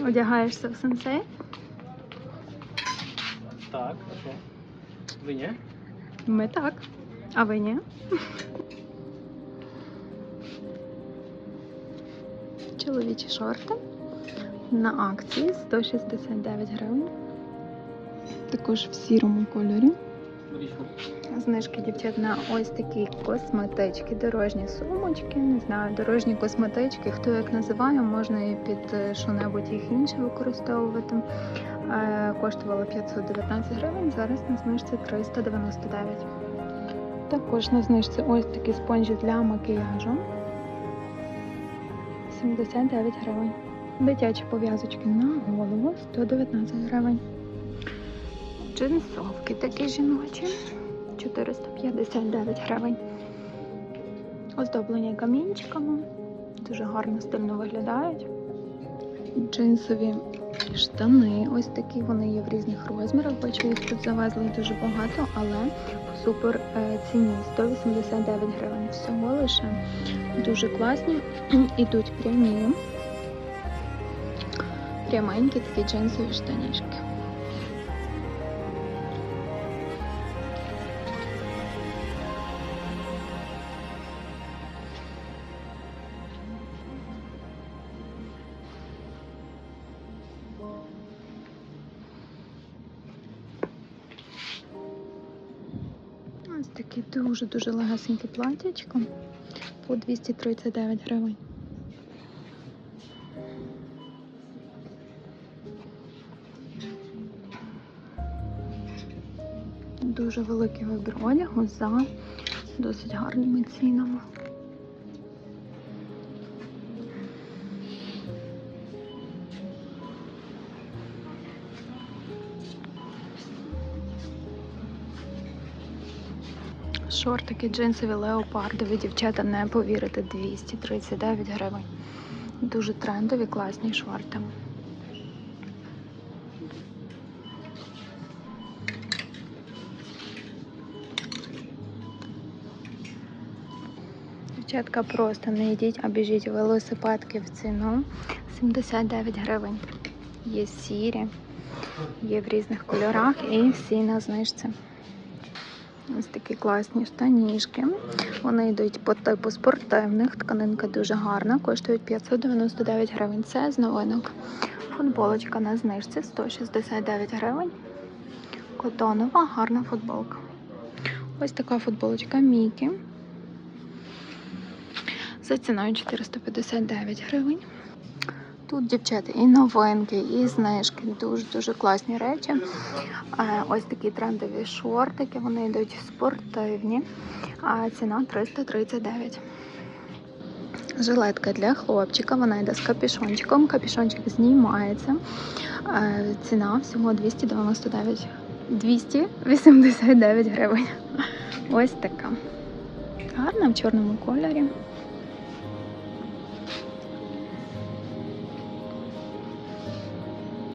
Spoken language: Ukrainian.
Одягаєшся в сенсей? Так, а що? Ви ні? Ми так. А ви ні? Чоловічі шорти на акції 169 гривень. Також в сірому кольорі. Знижки дівчат на ось такі косметички, дорожні сумочки, не знаю, дорожні косметички, хто як називає, можна і під е, що-небудь їх інше використовувати. Е, Коштувало 519 гривень, зараз на знижці 399. Також на знижці ось такі спонжі для макіяжу. 79 гривень. Дитячі пов'язочки на голову 119 гривень. Джинсовки такі жіночі 459 гривень. Оздоблення камінчиками. Дуже гарно стильно виглядають. Джинсові штани. Ось такі вони є в різних розмірах. Бачу, їх тут завезли дуже багато, але по супер е, ціні 189 гривень. Всього лише дуже класні. Ідуть прямі. Пряменькі такі джинсові штанішки. Такі дуже-дуже легасеньке платячко по 239 гривень. Дуже великий вибір одягу за досить гарними цінами. Шортики джинсові леопардові, дівчата, не повірите, 239 гривень. Дуже трендові, класні шорти. Дівчатка, просто не йдіть, а біжіть велосипедки в ціну 79 гривень. Є сірі, є в різних кольорах і всі на знижці. Ось такі класні штанішки. Вони йдуть по типу спортивних. Тканинка дуже гарна, коштують 599 гривень. Це з новинок. Футболочка на знижці 169 гривень. Котонова, гарна футболка. Ось така футболочка Мікі. За ціною 459 гривень. Тут, дівчата, і новинки, і знижки. Дуже-дуже класні речі. Ось такі трендові шортики, вони йдуть спортивні, а ціна 339. Жилетка для хлопчика, вона йде з капюшончиком. Капюшончик знімається. Ціна всього 299 289 гривень. Ось така. Гарна в чорному кольорі.